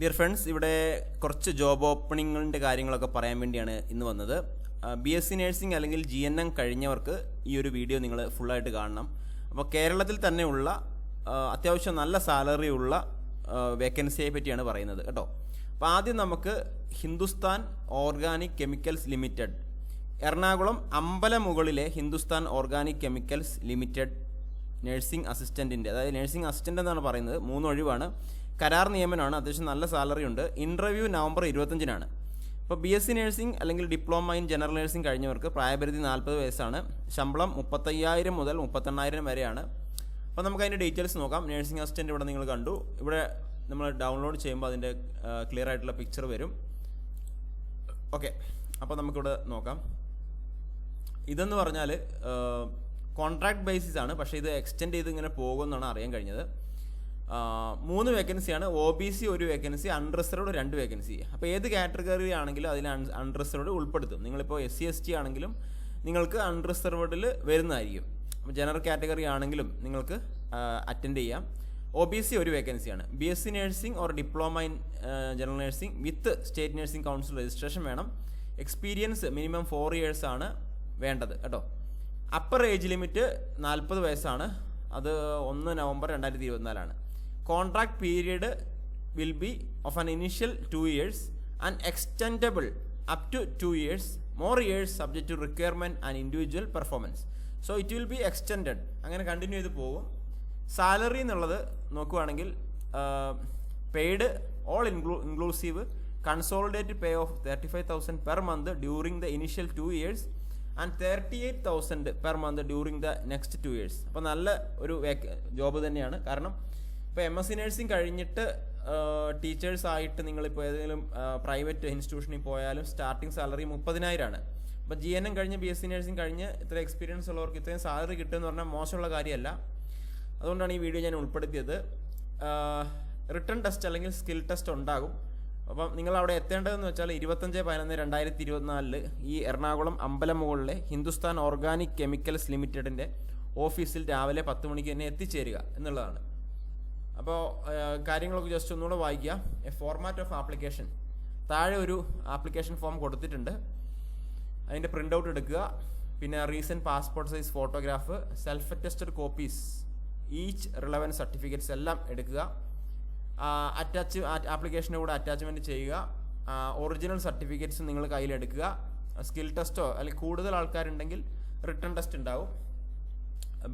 Dear friends ഇവിടെ കുറച്ച് job ഓപ്പണിങ്ങിന്റെ കാര്യങ്ങളൊക്കെ പറയാൻ വേണ്ടിയാണ് ഇന്ന് വന്നത്. ബി എസ് സി നഴ്സിംഗ് അല്ലെങ്കിൽ ജി എൻ എം കഴിഞ്ഞവർക്ക് ഈ ഒരു വീഡിയോ നിങ്ങൾ ഫുള്ളായിട്ട് കാണണം. അപ്പോൾ കേരളത്തിൽ തന്നെയുള്ള അത്യാവശ്യം നല്ല സാലറി ഉള്ള വേക്കൻസിയെ പറ്റിയാണ് പറയുന്നത് കേട്ടോ. അപ്പോൾ ആദ്യം നമുക്ക് Hindustan organic chemicals limited Ernakulam അമ്പലമുകളിലെ Hindustan organic chemicals limited nursing അസിസ്റ്റന്റിന്റെ അതായത് നഴ്സിംഗ് അസിസ്റ്റന്റ് എന്നാണ് പറയുന്നത് മൂന്ന് ഒഴിവാണ്. കരാർ നിയമനമാണ് അത്യാവശ്യം നല്ല സാലറി ഉണ്ട്. ഇന്റർവ്യൂ നവംബർ ഇരുപത്തഞ്ചിനാണ് ഇപ്പോൾ ബി എസ് സി നഴ്സിംഗ് അല്ലെങ്കിൽ ഡിപ്ലോമ ഇൻ ജനറൽ നഴ്സിംഗ് കഴിഞ്ഞവർക്ക് പ്രായപരിധി നാൽപ്പത് വയസ്സാണ്. ശമ്പളം മുപ്പത്തയ്യായിരം മുതൽ മുപ്പത്തെണ്ണായിരം വരെയാണ്. അപ്പോൾ നമുക്ക് അതിന്റെ ഡീറ്റെയിൽസ് നോക്കാം. നഴ്സിംഗ് അസിസ്റ്റന്റ് ഇവിടെ നിങ്ങൾ കണ്ടു. ഇവിടെ നമ്മൾ ഡൗൺലോഡ് ചെയ്യുമ്പോൾ അതിന്റെ ക്ലിയർ ആയിട്ടുള്ള പിക്ചർ വരും. ഓക്കെ അപ്പോൾ നമുക്കിവിടെ നോക്കാം. ഇതെന്ന് പറഞ്ഞാൽ കോൺട്രാക്ട് ബേസിസ് ആണ്. പക്ഷേ ഇത് എക്സ്റ്റെൻഡ് ചെയ്ത് ഇങ്ങനെ പോകുമെന്നാണ് അറിയാൻ കഴിഞ്ഞത്. മൂന്ന് വേക്കൻസിയാണ് ഒ ബി സി ഒരു വേക്കൻസി അൺറിസർവ്ഡ് രണ്ട് വേക്കൻസി അപ്പോൾ ഏത് കാറ്റഗറി ആണെങ്കിലും അതിൽ അൺറിസർവ്ഡ് ഉൾപ്പെടുത്തും. നിങ്ങളിപ്പോൾ എസ് സി എസ് ടി ആണെങ്കിലും നിങ്ങൾക്ക് അൺറിസർവ്ഡിൽ വരുന്നതായിരിക്കും. അപ്പോൾ ജനറൽ കാറ്റഗറി ആണെങ്കിലും നിങ്ങൾക്ക് അറ്റൻഡ് ചെയ്യാം. ഒ ബി സി ഒരു വേക്കൻസിയാണ് B S C nursing or diploma in general nursing with state nursing council registration വേണം. എക്സ്പീരിയൻസ് മിനിമം ഫോർ ഇയേഴ്സ് ആണ് വേണ്ടത് കേട്ടോ. അപ്പർ ഏജ് ലിമിറ്റ് നാൽപ്പത് വയസ്സാണ്. അത് ഒന്ന് നവംബർ രണ്ടായിരത്തി ഇരുപത്തിനാലാണ്. Contract period will be of an initial two years and extendable up to two years more years subject to requirement and individual performance so it will be extended അങ്ങനെ continue ചെയ്ത് പോകും. Salary എന്നുള്ളത് നോക്കുവാണെങ്കിൽ paid all inclu inclusive consolidate pay of thirty five thousand per month during the initial two years and thirty eight thousand per month during the next two years അപ്പോൾ നല്ല ഒരു job തന്നെയാണ്. കാരണം ഇപ്പോൾ എം എസ് സി നഴ്സിംഗ് കഴിഞ്ഞിട്ട് teachers ആയിട്ട് നിങ്ങളിപ്പോൾ ഏതെങ്കിലും പ്രൈവറ്റ് ഇൻസ്റ്റിറ്റ്യൂഷനിൽ പോയാലും സ്റ്റാർട്ടിംഗ് സാലറി മുപ്പതിനായിരമാണ് അപ്പോൾ ജി എൻ എം കഴിഞ്ഞ് ബി എസ് സി നഴ്സിംഗ് കഴിഞ്ഞ് ഇത്ര എക്സ്പീരിയൻസ് ഉള്ളവർക്ക് ഇത്രയും സാലറി കിട്ടുമെന്ന് പറഞ്ഞാൽ മോശമുള്ള കാര്യമല്ല. അതുകൊണ്ടാണ് ഈ വീഡിയോ ഞാൻ ഉൾപ്പെടുത്തിയത്. റിട്ടേൺ ടെസ്റ്റ് അല്ലെങ്കിൽ സ്കിൽ ടെസ്റ്റ് ഉണ്ടാകും. അപ്പം നിങ്ങൾ അവിടെ എത്തേണ്ടതെന്ന് വെച്ചാൽ ഇരുപത്തഞ്ച് പതിനൊന്ന് രണ്ടായിരത്തി ഇരുപത്തിനാലിൽ ഈ എറണാകുളം അമ്പലം മുകളിലെ ഹിന്ദുസ്ഥാൻ ഓർഗാനിക് കെമിക്കൽസ് ലിമിറ്റഡിന്റെ ഓഫീസിൽ രാവിലെ പത്ത് മണിക്ക് തന്നെ എത്തിച്ചേരുക എന്നുള്ളതാണ്. അപ്പോൾ കാര്യങ്ങളൊക്കെ ജസ്റ്റ് ഒന്നുകൂടെ വായിക്കുക. എ ഫോർമാറ്റ് ഓഫ് ആപ്ലിക്കേഷൻ താഴെ ഒരു ആപ്ലിക്കേഷൻ ഫോം കൊടുത്തിട്ടുണ്ട്. അതിന്റെ പ്രിന്റ് ഔട്ട് എടുക്കുക. പിന്നെ recent passport size photograph self attested copies each relevant certificates എല്ലാം എടുക്കുക. അറ്റാച്ച് ആപ്ലിക്കേഷന്റെ കൂടെ അറ്റാച്ച്മെന്റ് ചെയ്യുക. ഒറിജിനൽ സർട്ടിഫിക്കറ്റ്സ് നിങ്ങൾ കയ്യിലെടുക്കുക സ്കിൽ ടെസ്റ്റോ അല്ലെങ്കിൽ കൂടുതൽ ആൾക്കാരുണ്ടെങ്കിൽ റിട്ടേൺ ടെസ്റ്റ് ഉണ്ടാവും.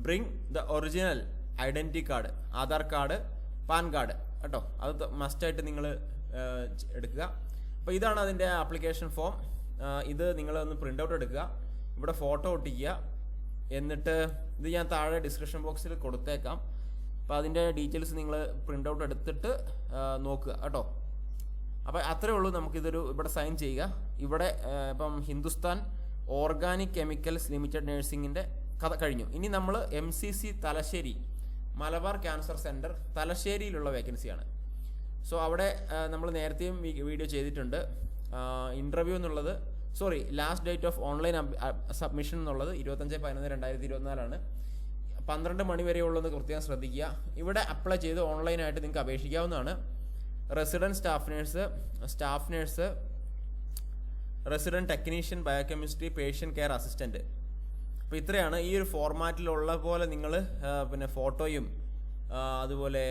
Bring the original identity card Aadhaar card PAN card കേട്ടോ? അത് മസ്റ്റായിട്ട് നിങ്ങൾ എടുക്കുക. അപ്പോൾ ഇതാണ് അതിന്റെ ആപ്ലിക്കേഷൻ ഫോം ഇത് നിങ്ങൾ ഒന്ന് പ്രിന്റ് ഔട്ട് എടുക്കുക. ഇവിടെ ഫോട്ടോ ഒട്ടിക്കുക എന്നിട്ട് ഇത് ഞാൻ താഴെ ഡിസ്ക്രിപ്ഷൻ ബോക്സിൽ കൊടുത്തേക്കാം. അപ്പോൾ അതിന്റെ ഡീറ്റെയിൽസ് നിങ്ങൾ പ്രിന്റ് ഔട്ട് എടുത്തിട്ട് നോക്കുക കേട്ടോ? അപ്പോൾ അത്രേ ഉള്ളൂ നമുക്കിതൊരു ഇവിടെ സൈൻ ചെയ്യുക. ഇവിടെ ഇപ്പം ഹിന്ദുസ്ഥാൻ ഓർഗാനിക് കെമിക്കൽസ് ലിമിറ്റഡ് നഴ്സിംഗിന്റെ കഥ കഴിഞ്ഞു. ഇനി നമ്മൾ M C C Thalassery Malabar cancer centre തലശ്ശേരിയിലുള്ള വേക്കൻസിയാണ്. സോ അവിടെ നമ്മൾ നേരത്തെയും വീഡിയോ ചെയ്തിട്ടുണ്ട്. ഇന്റർവ്യൂ എന്നുള്ളത് sorry last date of online submission എന്നുള്ളത് ഇരുപത്തഞ്ച് പതിനൊന്ന് രണ്ടായിരത്തി ഇരുപത്തിനാലാണ് പന്ത്രണ്ട് മണി വരെ ഉള്ളത് കൃത്യം ശ്രദ്ധിക്കുക. ഇവിടെ അപ്ലൈ ചെയ്ത് ഓൺലൈനായിട്ട് നിങ്ങൾക്ക് അപേക്ഷിക്കാവുന്നതാണ്. Resident staff nurse staff nurse resident technician biochemistry patient care assistant അപ്പോൾ ഇത്രയാണ് ഈ ഒരു ഫോർമാറ്റിലുള്ള പോലെ നിങ്ങൾ പിന്നെ ഫോട്ടോയും അതുപോലെ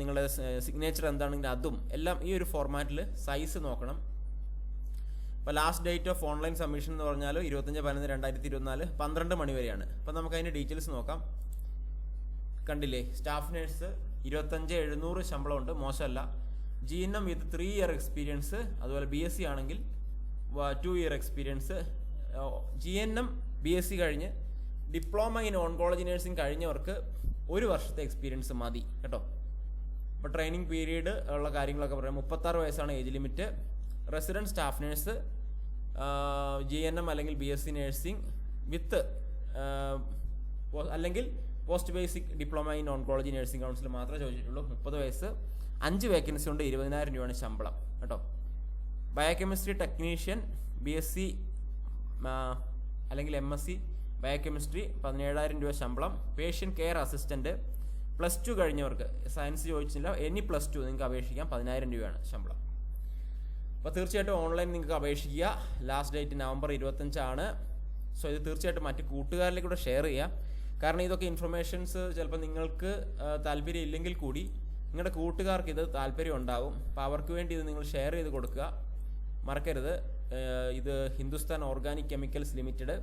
നിങ്ങളുടെ സിഗ്നേച്ചർ എന്താണെങ്കിൽ അതും എല്ലാം ഈ ഒരു ഫോർമാറ്റിൽ സൈസ് നോക്കണം. അപ്പോൾ last date of online submission എന്ന് പറഞ്ഞാൽ ഇരുപത്തഞ്ച് പതിനൊന്ന് രണ്ടായിരത്തി ഇരുപത്തിനാല് പന്ത്രണ്ട് മണി വരെയാണ്. അപ്പോൾ നമുക്ക് അതിന്റെ ഡീറ്റെയിൽസ് നോക്കാം. കണ്ടില്ലേ? സ്റ്റാഫ് നേഴ്സ് ഇരുപത്തഞ്ച് എഴുന്നൂറ് ശമ്പളമുണ്ട്. മോശമല്ല. G N M with three year experience അതുപോലെ ബി എസ് സി ആണെങ്കിൽ two year experience G N M B S C കഴിഞ്ഞ് ഡിപ്ലോമ ഇൻ ഓൺകോളജി നഴ്സിംഗ് കഴിഞ്ഞവർക്ക് ഒരു വർഷത്തെ എക്സ്പീരിയൻസ് മതി കേട്ടോ. അപ്പോൾ ട്രെയിനിങ് പീരീഡ് ഉള്ള കാര്യങ്ങളൊക്കെ പറയാം. മുപ്പത്താറ് വയസ്സാണ് age limit resident staff nurse G N M അല്ലെങ്കിൽ B S C nursing with അല്ലെങ്കിൽ post basic diploma in oncology nursing council മാത്രമേ ചോദിച്ചിട്ടുള്ളൂ. മുപ്പത് വയസ്സ് അഞ്ച് വേക്കൻസി ഉണ്ട് ഇരുപതിനായിരം രൂപയാണ് ശമ്പളം കേട്ടോ. Biochemistry technician B S C അല്ലെങ്കിൽ എം എസ് സി ബയോകെമിസ്ട്രി പതിനേഴായിരം രൂപ ശമ്പളം patient care assistant plus two കഴിഞ്ഞവർക്ക് science ചോദിച്ചില്ല എനി പ്ലസ് ടു നിങ്ങൾക്ക് അപേക്ഷിക്കാം പതിനായിരം രൂപയാണ് ശമ്പളം. അപ്പോൾ തീർച്ചയായിട്ടും ഓൺലൈൻ നിങ്ങൾക്ക് അപേക്ഷിക്കുക. ലാസ്റ്റ് ഡേറ്റ് നവംബർ ഇരുപത്തഞ്ചാണ് സോ ഇത് തീർച്ചയായിട്ടും മറ്റ് കൂട്ടുകാരിലേക്ക് കൂടെ ഷെയർ ചെയ്യാം. കാരണം ഇതൊക്കെ ഇൻഫർമേഷൻസ് ചിലപ്പോൾ നിങ്ങൾക്ക് താല്പര്യം ഇല്ലെങ്കിൽ കൂടി നിങ്ങളുടെ കൂട്ടുകാർക്ക് ഇത് താല്പര്യം ഉണ്ടാവും. അപ്പോൾ അവർക്ക് വേണ്ടി ഇത് നിങ്ങൾ ഷെയർ ചെയ്ത് കൊടുക്കുക. മറക്കരുത്. ഇത് ഹിന്ദുസ്ഥാൻ ഓർഗാനിക് കെമിക്കൽസ് ലിമിറ്റഡ്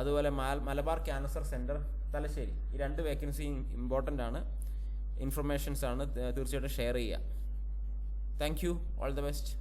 അതുപോലെ മലബാർ ക്യാൻസർ സെന്റർ തലശ്ശേരി. ഈ രണ്ട് വേക്കൻസിയും ഇമ്പോർട്ടന്റ് ആണ്. ഇൻഫർമേഷൻസ് ആണ് തീർച്ചയായിട്ടും ഷെയർ ചെയ്യുക. Thank you all the best